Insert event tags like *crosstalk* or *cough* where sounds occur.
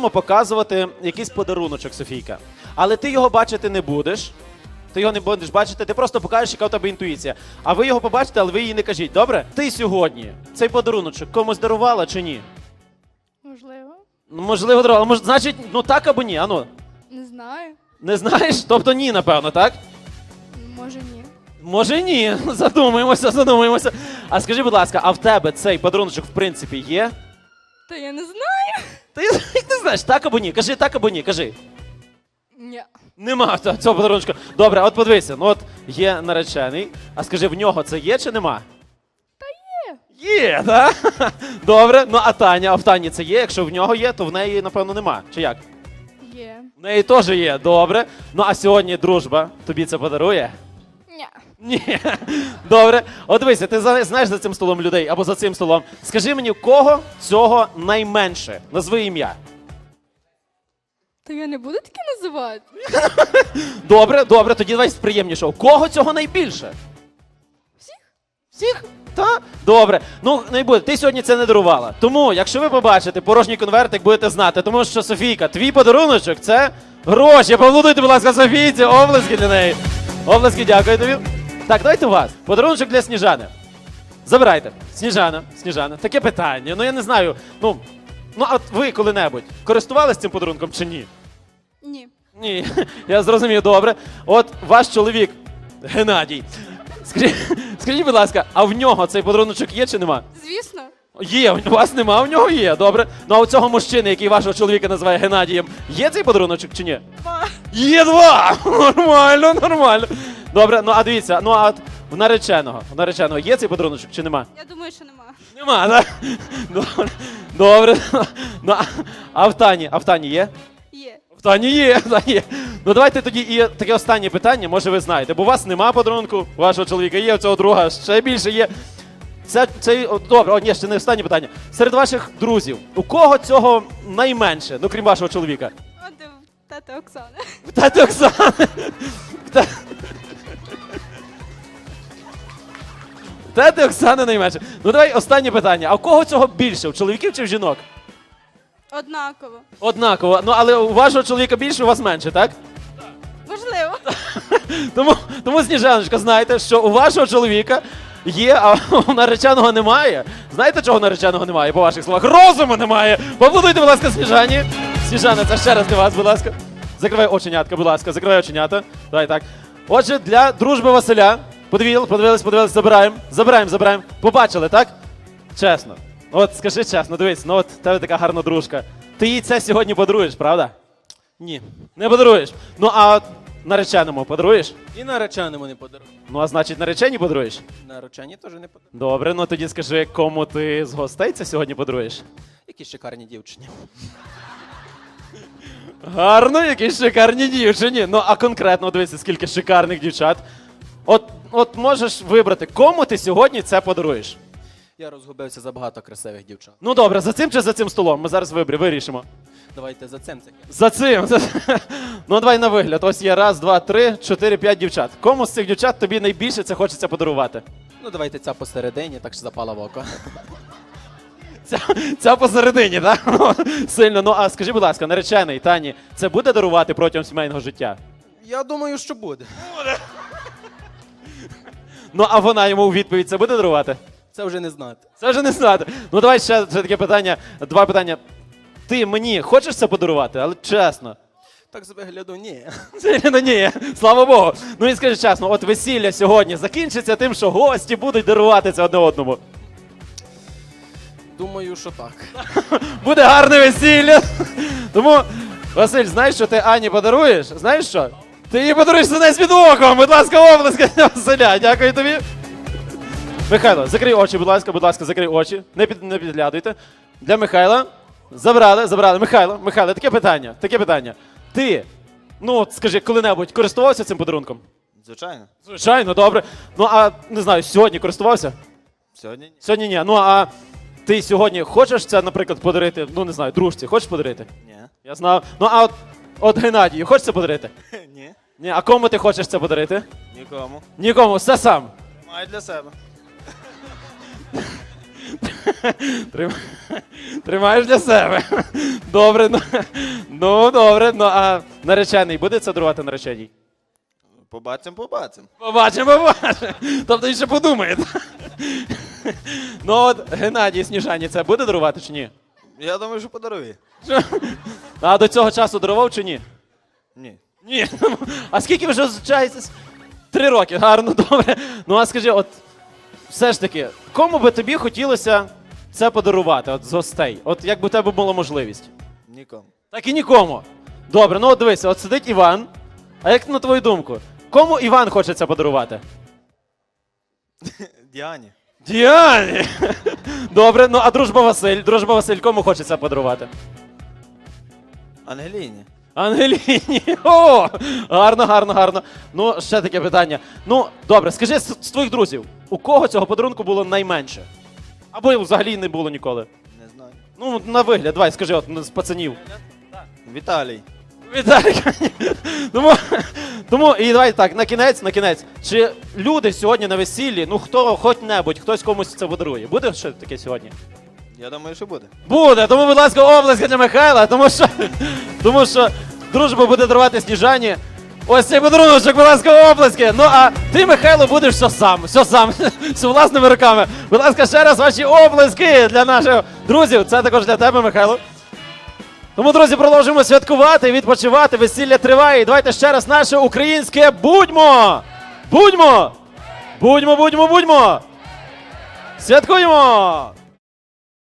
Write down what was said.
будемо показувати якийсь подаруночок, Софійка. Але ти його бачити не будеш. Ти його не будеш бачити, ти просто покажеш, яка у тебе інтуїція. А ви його побачите, але ви її не кажіть. Добре? Ти сьогодні цей подаруночок комусь дарувала чи ні? Можливо. Ну, можливо, дарувала. Мож, значить, ну так або ні. Ану, Не знаю. не знаєш? Тобто ні, напевно, так? Може ні. Може ні. *laughs* Задумаємося, задумаємося. А скажи, будь ласка, а в тебе цей подаруночок в принципі є? Та я не знаю. Ти як *laughs* ти знаєш, так або ні? Кажи так або ні, кажи. Ні. Нема цього подаруночка. Добре, от подивися, ну от є наречений. А скажи, в нього це є чи нема? Та є. Є, так? *laughs* Добре. Ну а Таня, а в Тані це є. Якщо в нього є, то в неї, напевно, нема. Чи як? Є. В неї теж є, добре. Ну а сьогодні дружба тобі це подарує? Ні. Добре. От дивися, ти за- знаєш за цим столом людей або за цим столом. Скажи мені, кого цього найменше? Назви ім'я. Та я не буду таке називати. Добре, добре, тоді давай з приємнішого. Кого цього найбільше? Всіх? Всіх? Та? Добре. Ну, не буде. Ти сьогодні це не дарувала. Тому, якщо ви побачите порожній конвертик, будете знати. Тому що Софійка, твій подаруночок це гроші. Поаплодуйте, будь ласка, Софійці, облески для неї. Облески, дякую тобі. Так, давайте у вас. Подаруночок для Сніжани. Забирайте. Сніжана, Сніжана. Таке питання. Ну я не знаю. Ну, ну а ви коли-небудь користувались цим подарунком чи ні? Ні. Ні, я зрозумів, добре. От ваш чоловік Геннадій. Скажіть, скажіть, будь ласка, а в нього цей подаруночок є чи нема? Звісно. Є, у вас нема, в нього є, добре. Ну а у цього мужчини, який вашого чоловіка називає Геннадієм, є цей подаруночок чи ні? Два. Є два! *laughs* Нормально, нормально. Добре, ну а дивіться, ну а в нареченого, в нареченого є цей подаруночок чи нема? Я думаю, що нема. Нема, так? Добре. Добре. Ну, а- а в Тані, а в Тані є? Є. В Тані є, в Тані є. Ну давайте тоді і таке останнє питання, може ви знаєте, бо у вас нема подарунку, у вашого чоловіка є, у цього друга ще більше є. Це, це о, добре, о, ні, ще не останнє питання. Серед ваших друзів, у кого цього найменше, ну крім вашого чоловіка? От де в тата Оксана. В Тати Оксани. Та- В Тати Оксани найменше. Ну давай останнє питання. А у кого цього більше? У чоловіків чи в жінок? Однаково. Однаково. Ну але у вашого чоловіка більше, у вас менше, так? Можливо. *laughs* Тому, тому Сніжаночка, знаєте, що у вашого чоловіка є, а *laughs* у нареченого немає. Знаєте, чого нареченого немає, по ваших словах? Розуму немає. Поаплодуйте, будь ласка, Сніжані. Сніжана, це ще раз для вас, будь ласка. Закривай оченятка, будь ласка, закривай оченята. Давай так. Отже, для дружби Василя. Подивіли, подивились, подивились, забираємо. Забираємо, забираємо. Побачили, так? Чесно. От скажи чесно, дивись, ну от тебе така гарна дружка. Ти їй це сьогодні подаруєш, правда? Ні. Не подаруєш. Ну а от нареченому подаруєш? І нареченому не подарую. Ну, а значить, наречені подаруєш? Наречені теж не подарую. Добре, ну тоді скажи, кому ти з гостей це сьогодні подаруєш? Які шикарні дівчині. Гарно, які шикарні дівчині. Ну, а конкретно дивися, скільки шикарних дівчат. От, от можеш вибрати, кому ти сьогодні це подаруєш. Я розгубився за багато красивих дівчат. Ну добре, за цим чи за цим столом? Ми зараз вибрі, вирішимо. Давайте за цим це. За цим. за- *laughs* Ну, давай на вигляд. Ось є раз, два, три, чотири, п'ять дівчат. Кому з цих дівчат тобі найбільше це хочеться подарувати? Ну давайте ця посередині, так що запала в око. Ця, ця посередині, так? Ну, *laughs* Сильно. Ну а скажи, будь ласка, наречений Тані, це буде дарувати протягом сімейного життя? Я думаю, що буде. Ну а вона йому у відповідь це буде дарувати? Це вже не знати. Це вже не знати. Ну давай ще, ще таке питання. Два питання. Ти мені хочеш це подарувати, але чесно. Так з вигляду ні. *laughs* Це ну ні, слава Богу. Ну і скажи чесно, от весілля сьогодні закінчиться тим, що гості будуть дарувати це одне одному. Думаю, що так. *laughs* Буде гарне весілля. Тому, Василь, знаєш, що ти Ані подаруєш? Знаєш що? Ти їй подаруєш синець під оком. Будь ласка, обласки для Василя. Дякую тобі. Михайло, закрий очі, будь ласка, будь ласка, закрий очі. Не, під, не підглядуйте. Для Михайла. Забрали, забрали. Михайло, Михайло, таке питання. Таке питання. Ти, ну от скажи, коли-небудь користувався цим подарунком? Звичайно. Звичайно, добре. Ну а не знаю, сьогодні користувався? Сьогодні ні. Сьогодні ні. Ну а ти сьогодні хочеш це, наприклад, подарити? Ну не знаю, дружці, хочеш подарити? Ні. Я знав. Ну а от, от Геннадію, хочеш це подарити? *laughs* Ні. Ні, а кому ти хочеш це подарити? Нікому. Нікому, все сам. Маю для себе. *laughs* Трим... Тримаєш для себе. Добре, ну, ну добре. Ну а наречений буде це дарувати нареченій? Побачимо, побачимо. Побачимо, побачимо. Тобто він ще подумає. ну от Геннадій Сніжані це буде дарувати чи ні? Я думаю, що подарує. А до цього часу дарував чи ні? Ні. Ні. А скільки ви вже зустрічаєтесь? Три роки, гарно, добре. Ну а скажи, от все ж таки, кому би тобі хотілося це подарувати от з гостей? От як би у тебе була можливість? Нікому. Так і нікому. Добре, ну от дивися, от сидить Іван. А як на твою думку, кому Іван хоче це подарувати? *laughs* Діані. Діані! *laughs* Добре, ну а дружба Василь, дружба Василь, кому хоче це подарувати? Ангеліні. Ангеліні. *laughs* О! Гарно, гарно, гарно. Ну, ще таке питання. Ну, добре, скажи з, з твоїх друзів, у кого цього подарунку було найменше? Або взагалі не було ніколи. Не знаю. Ну, на вигляд, давай, скажи, от з пацанів. Віталій. Віталік. *laughs* тому, тому, і давай так, на кінець, на кінець. Чи люди сьогодні на весіллі, ну хто хоч-небудь, хтось комусь це подарує? Буде ще таке сьогодні? Я думаю, що буде. Буде, тому, будь ласка, обласки для Михайла, тому що, тому що дружба буде дарувати сніжані. Ось цей подарунок, будь ласка, обласки. Ну а ти, Михайло, будеш все сам, все сам, *laughs* все власними руками. Будь ласка, ще раз ваші обласки для наших друзів. Це також для тебе, Михайло. Тому, друзі, продовжуємо святкувати, відпочивати. Весілля триває. І давайте ще раз наше українське будьмо! Будьмо! Будьмо, будьмо, будьмо! Святкуємо!